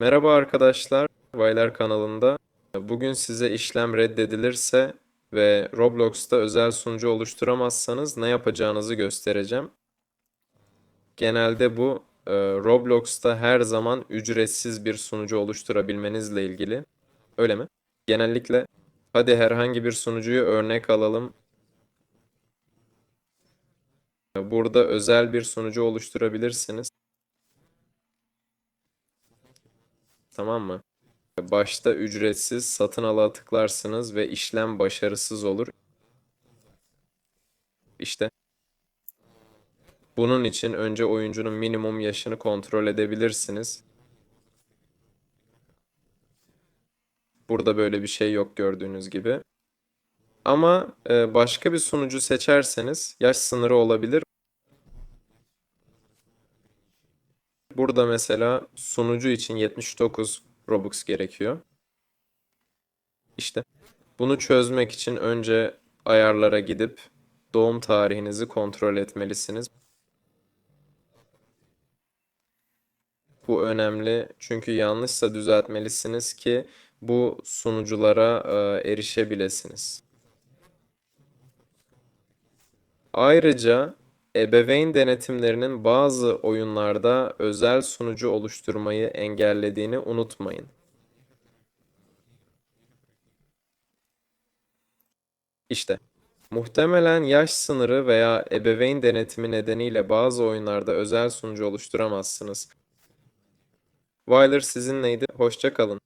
Merhaba arkadaşlar, Vaylar kanalında. Bugün size işlem reddedilirse ve Roblox'ta özel sunucu oluşturamazsanız ne yapacağınızı göstereceğim. Genelde bu e, Roblox'ta her zaman ücretsiz bir sunucu oluşturabilmenizle ilgili. Öyle mi? Genellikle hadi herhangi bir sunucuyu örnek alalım. Burada özel bir sunucu oluşturabilirsiniz. Tamam mı? Başta ücretsiz satın ala tıklarsınız ve işlem başarısız olur. İşte bunun için önce oyuncunun minimum yaşını kontrol edebilirsiniz. Burada böyle bir şey yok gördüğünüz gibi. Ama e, başka bir sunucu seçerseniz yaş sınırı olabilir. Burada mesela sunucu için 79 Robux gerekiyor. İşte bunu çözmek için önce ayarlara gidip doğum tarihinizi kontrol etmelisiniz. Bu önemli çünkü yanlışsa düzeltmelisiniz ki bu sunuculara e, erişebilesiniz. Ayrıca ebeveyn denetimlerinin bazı oyunlarda özel sunucu oluşturmayı engellediğini unutmayın. İşte, muhtemelen yaş sınırı veya ebeveyn denetimi nedeniyle bazı oyunlarda özel sunucu oluşturamazsınız. Wyler sizinleydi. Hoşça kalın.